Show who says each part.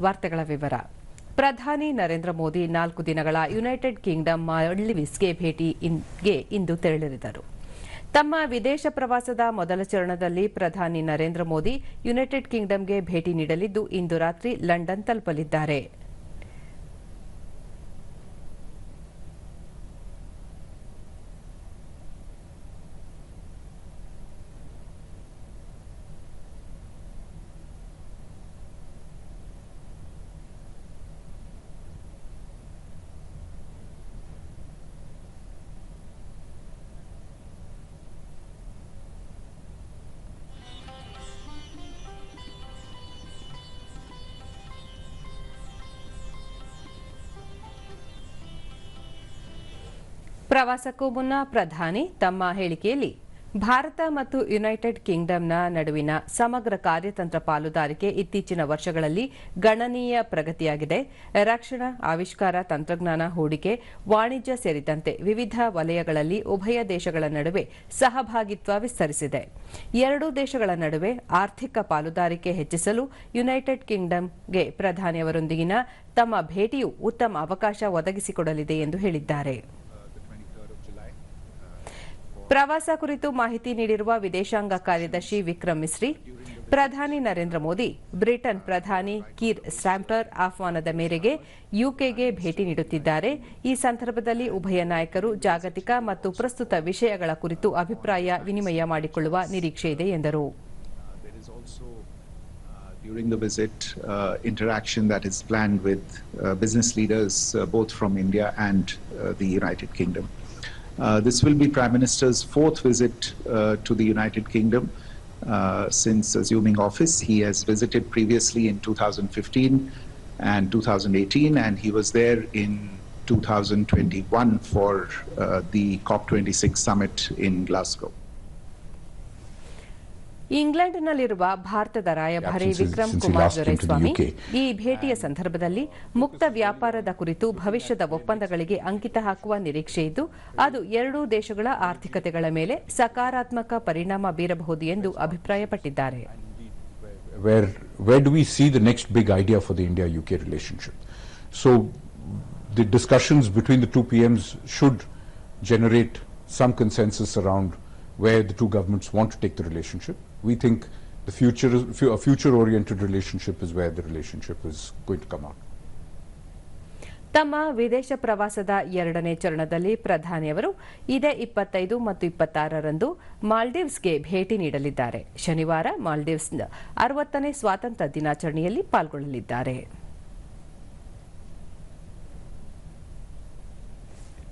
Speaker 1: ವಾರ್ತೆಗಳ ವಿವರ. ಪ್ರಧಾನಿ ನರೇಂದ್ರ ಮೋದಿ ನಾಲ್ಕು ದಿನಗಳ ಯುನೈಟೆಡ್ ಕಿಂಗ್ಡಮ್ ಮಾಲ್ಡೀವ್ಸ್ಗೆ ಭೇಟಿಗೆ ಇಂದು ತೆರಳಿದರು. ತಮ್ಮ ವಿದೇಶ ಪ್ರವಾಸದ ಮೊದಲ ಚರಣದಲ್ಲಿ ಪ್ರಧಾನಿ ನರೇಂದ್ರ ಮೋದಿ ಯುನೈಟೆಡ್ ಕಿಂಗ್ಡಮ್ಗೆ ಭೇಟಿ ನೀಡಲಿದ್ದು ಇಂದು ರಾತ್ರಿ ಲಂಡನ್ ತಲುಪಲಿದ್ದಾರೆ. ಪ್ರವಾಸಕ್ಕೂ ಮುನ್ನ ಪ್ರಧಾನಿ ತಮ್ಮ ಹೇಳಿಕೆಯಲ್ಲಿ ಭಾರತ ಮತ್ತು ಯುನೈಟೆಡ್ ಕಿಂಗ್ಡಮ್ನ ನಡುವಿನ ಸಮಗ್ರ ಕಾರ್ಯತಂತ್ರ ಪಾಲುದಾರಿಕೆ ಇತ್ತೀಚಿನ ವರ್ಷಗಳಲ್ಲಿ ಗಣನೀಯ ಪ್ರಗತಿಯಾಗಿದೆ. ರಕ್ಷಣಾ, ಆವಿಷ್ಕಾರ, ತಂತ್ರಜ್ಞಾನ ಹೂಡಿಕೆ, ವಾಣಿಜ್ಯ ಸೇರಿದಂತೆ ವಿವಿಧ ವಲಯಗಳಲ್ಲಿ ಉಭಯ ದೇಶಗಳ ನಡುವೆ ಸಹಭಾಗಿತ್ವ ವಿಸ್ತರಿಸಿದೆ. ಎರಡೂ ದೇಶಗಳ ನಡುವೆ ಆರ್ಥಿಕ ಪಾಲುದಾರಿಕೆ ಹೆಚ್ಚಿಸಲು ಯುನೈಟೆಡ್ ಕಿಂಗ್ಡಮ್ಗೆ ಪ್ರಧಾನಿಯವರೊಂದಿಗಿನ ತಮ್ಮ ಭೇಟಿಯು ಉತ್ತಮ ಅವಕಾಶ ಒದಗಿಸಿಕೊಡಲಿದೆ ಎಂದು ಹೇಳಿದ್ದಾರೆ. ಪ್ರವಾಸ ಕುರಿತು ಮಾಹಿತಿ ನೀಡಿರುವ ವಿದೇಶಾಂಗ ಕಾರ್ಯದರ್ಶಿ ವಿಕ್ರಮ್ ಮಿಸ್ರಿ ಪ್ರಧಾನಿ ನರೇಂದ್ರ ಮೋದಿ ಬ್ರಿಟನ್ ಪ್ರಧಾನಿ ಕೀರ್ ಸ್ಟ್ಯಾಂಪರ್ ಆಹ್ವಾನದ ಮೇರೆಗೆ ಯುಕೆಗೆ ಭೇಟಿ ನೀಡುತ್ತಿದ್ದಾರೆ ಈ ಸಂದರ್ಭದಲ್ಲಿ ಉಭಯ ನಾಯಕರು ಜಾಗತಿಕ ಮತ್ತು ಪ್ರಸ್ತುತ ವಿಷಯಗಳ ಕುರಿತು ಅಭಿಪ್ರಾಯ ವಿನಿಮಯ ಮಾಡಿಕೊಳ್ಳುವ ನಿರೀಕ್ಷೆ ಇದೆ ಎಂದರು
Speaker 2: uh, during the visit, uh, interaction that is planned with uh, business leaders uh, both from India and uh, the United Kingdom. Uh, this will be Prime Minister's fourth visit uh, to the United Kingdom uh, since assuming office. He has visited previously in 2015 and 2018, and he was there in 2021 for uh, the COP26 summit in Glasgow.
Speaker 1: ಇಂಗ್ಲೆಂಡ್ನಲ್ಲಿರುವ ಭಾರತದ ರಾಯಭಾರಿ ವಿಕ್ರಮ್ ಕುಮಾರ್ ದೊರೆಸ್ವಾಮಿ. ಈ ಭೇಟಿಯ ಸಂದರ್ಭದಲ್ಲಿ ಮುಕ್ತ ವ್ಯಾಪಾರದ ಕುರಿತು ಭವಿಷ್ಯದ ಒಪ್ಪಂದಗಳಿಗೆ ಅಂಕಿತ ಹಾಕುವ ನಿರೀಕ್ಷೆ ಇದ್ದು ಅದು ಎರಡೂ ದೇಶಗಳ ಆರ್ಥಿಕತೆಗಳ ಮೇಲೆ ಸಕಾರಾತ್ಮಕ ಪರಿಣಾಮ ಬೀರಬಹುದು ಎಂದು ಅಭಿಪ್ರಾಯಪಟ್ಟಿದ್ದಾರೆ
Speaker 3: the discussions between the two PMs should generate some consensus around where the two governments want to take the relationship. We think the future a future oriented relationship is where the relationship is going to come out.
Speaker 1: ತಮ್ಮ ವಿದೇಶ ಪ್ರವಾಸದ ಎರಡನೇ ಚರಣದಲ್ಲಿ ಪ್ರಧಾನಿಯವರು ಇದೇ ಇಪ್ಪತ್ತೈದು ಮತ್ತು ಇಪ್ಪತ್ತಾರರಂದು ಮಾಲ್ಡೀವ್ಸ್ಗೆ ಭೇಟಿ ನೀಡಲಿದ್ದಾರೆ ಶನಿವಾರ ಮಾಲ್ಡೀವ್ಸ್ನ ಅರವತ್ತನೇ ಸ್ವಾತಂತ್ರ್ಯ ದಿನಾಚರಣೆಯಲ್ಲಿ ಪಾಲ್ಗೊಳ್ಳಲಿದ್ದಾರೆ